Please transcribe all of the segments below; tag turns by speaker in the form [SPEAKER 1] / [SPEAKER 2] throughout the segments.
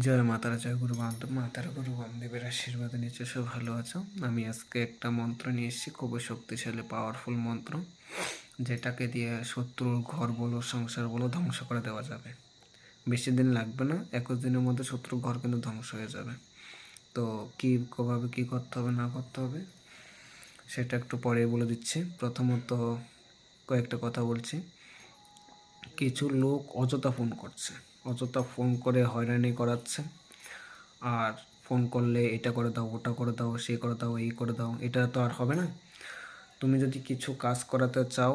[SPEAKER 1] জয় মাতারা জয় গুরু বান্ধব মাতারা গুরু বামদেবের আশীর্বাদে নিচে সব ভালো আছো। আমি আজকে একটা মন্ত্র নিয়ে এসেছি, খুবই শক্তিশালী পাওয়ারফুল মন্ত্র, যেটাকে দিয়ে শত্রুর ঘর বলো, সংসার বলো ধ্বংস করে দেওয়া যাবে। বেশি দিন লাগবে না, একুশ দিনের মধ্যে শত্রুর ঘর কিন্তু ধ্বংস হয়ে যাবে। তো কী, কীভাবে কী করতে হবে, না করতে হবে, সেটা একটু পরে বলে দিচ্ছি। প্রথমত কয়েকটা কথা বলছি। কিছু লোক অযথা ফোন করছে। অযথা ফোন করে হয়রানি করাচ্ছে। আর ফোন করলে এটা করে দাও, ওটা করে দাও, সে করে দাও, এই করে দাও, এটা তো আর হবে না। তুমি যদি কিছু কাজ করাতে চাও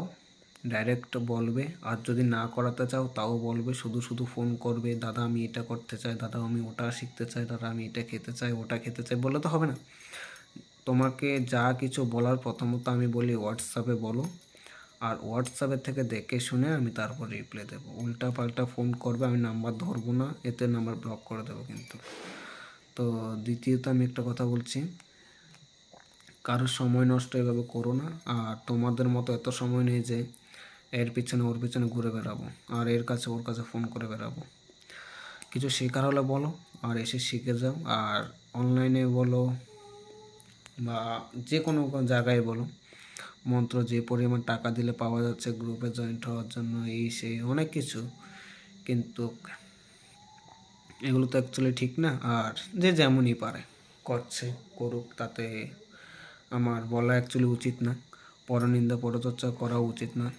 [SPEAKER 1] ডাইরেক্ট বলবে। আর যদি না করাতে চাও, তাও বলবে। শুধু শুধু ফোন করবে, দাদা, আমি এটা করতে চাই, দাদা, আমি ওটা শিখতে চাই, দাদা, আমি এটা খেতে চাই, ওটা খেতে চাই, বললে তো হবে না। তোমাকে যা কিছু বলার প্রথমত আমি বলি হোয়াটসঅ্যাপে বলো আর হোয়াটসঅ্যাপের থেকে দেখে শুনে আমি তারপর রিপ্লাই দেবো। উল্টা পাল্টা ফোন করবে, আমি নাম্বার ধরবো না, এতে নাম্বার ব্লক করে দেবো কিন্তু। তো দ্বিতীয়ত আমি একটা কথা বলছি কারোর সময় নষ্ট এভাবে করো না, আর তোমাদের মতো এত সময় নেই যে এর পিছনে ওর পিছনে ঘুরে বেড়াবো, আর এর কাছে ওর কাছে ফোন করে বেড়াবো। কিছু শেখার হলে বলো, আর এসে শিখে যাও, আর অনলাইনে বলো বা যে কোনো জায়গায় বলো মন্ত্র যে পরিমাণ টাকা দিলে পাওয়া যাচ্ছে গ্রুপে জয়েন্ট হওয়ার জন্য, এই সেই অনেক কিছু। কিন্তু এগুলো তো অ্যাকচুয়ালি ঠিক না। আর যে যেমনই পারে, করছে, করুক, তাতে আমার বলা অ্যাকচুয়ালি উচিত না। পরনিন্দা পরচর্চা করা উচিত না।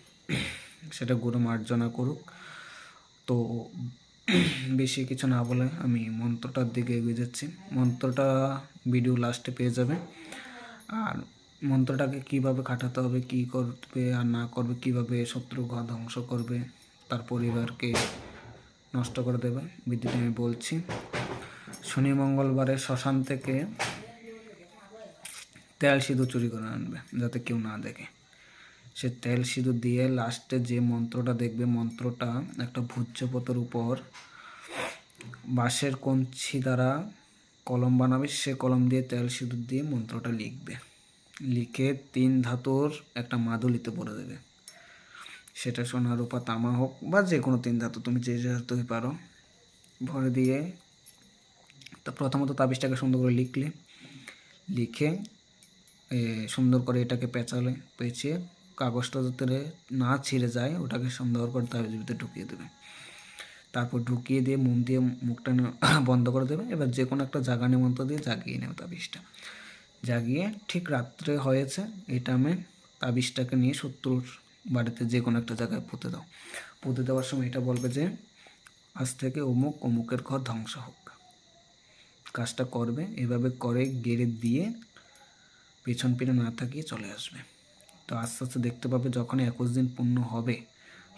[SPEAKER 1] সেটা গুরু মার্জনা করুক। তো বেশি কিছু না বলে আমি মন্ত্রটার দিকে এগিয়ে যাচ্ছি। মন্ত্রটা ভিডিও লাস্টে পেয়ে যাবে আর মন্ত্রটাকে কীভাবে কাটাতে হবে, কি করবে আর না করবে, কীভাবে শত্রু ঘর ধ্বংস করবে, তার পরিবারকে নষ্ট করে দেবে, বিদ্যুৎ আমি বলছি। শনি মঙ্গলবারে শ্মশান থেকে তেল সিঁদুর চুরি করে আনবে, যাতে কেউ না দেখে। সে তেল সিঁদুর দিয়ে লাস্টে যে মন্ত্রটা দেখবে, মন্ত্রটা একটা ভূজ্যপথের উপর বাঁশের কঞ্চি দ্বারা কলম বানাবে, সে কলম দিয়ে তেল সিঁদুর দিয়ে মন্ত্রটা লিখবে। লিখে তিন ধাতুর একটা মাদুলিতে পরে দেবে। সেটা সোনা, রূপা, তামা হোক বা যে কোনো তিন ধাতু, তুমি যে ধাতুই পারো। ভরে দিয়ে তো প্রথমত তাবিজটাকে সুন্দর করে লিখলে। লিখে সুন্দর করে এটাকে পেঁচালে, পেঁচিয়ে কাগজটা যাতে না ছিঁড়ে যায়, ওটাকে সুন্দর করে তাবিজের ভিতরে ঢুকিয়ে দেবে। তারপর ঢুকিয়ে দিয়ে মন দিয়ে মুখটা বন্ধ করে দেবে। এবার যে কোনো একটা জাগা নিমন্ত্র দিয়ে জাগিয়ে নেবে তাবিজটা। জাগিয়ে ঠিক রাত্রে হয়েছে, এটা আমি তাবিজটাকে নিয়ে শত্রুর বাড়িতে যে কোনো একটা জায়গায় পুঁতে দাও। পুঁতে দেওয়ার সময় এটা বলবে যে, আজ থেকে অমুক, অমুকের ঘর ধ্বংস হোক। কাজটা করবে, এভাবে করে গেড়ে দিয়ে পেছন পিনে না থাকিয়ে চলে আসবে। তো আস্তে আস্তে দেখতে পাবে যখন একুশ দিন পূর্ণ হবে,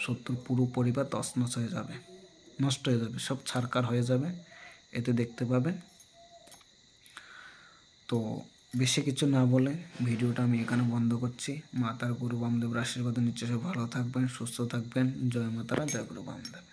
[SPEAKER 1] শত্রুর পুরো পরিবার তছনছ হয়ে যাবে, নষ্ট হয়ে যাবে, সব ছারকার হয়ে যাবে। এতে দেখতে পাবে, তো বেশি কিছু না বলে ভিডিওটা আমি এখানে বন্ধ করছি। মাতার গুরু বামদেব আশীর্বাদ নিচ্ছে সব ভালো থাকবেন, সুস্থ থাকবেন। জয় মাতারা জয় গুরু বামদেব।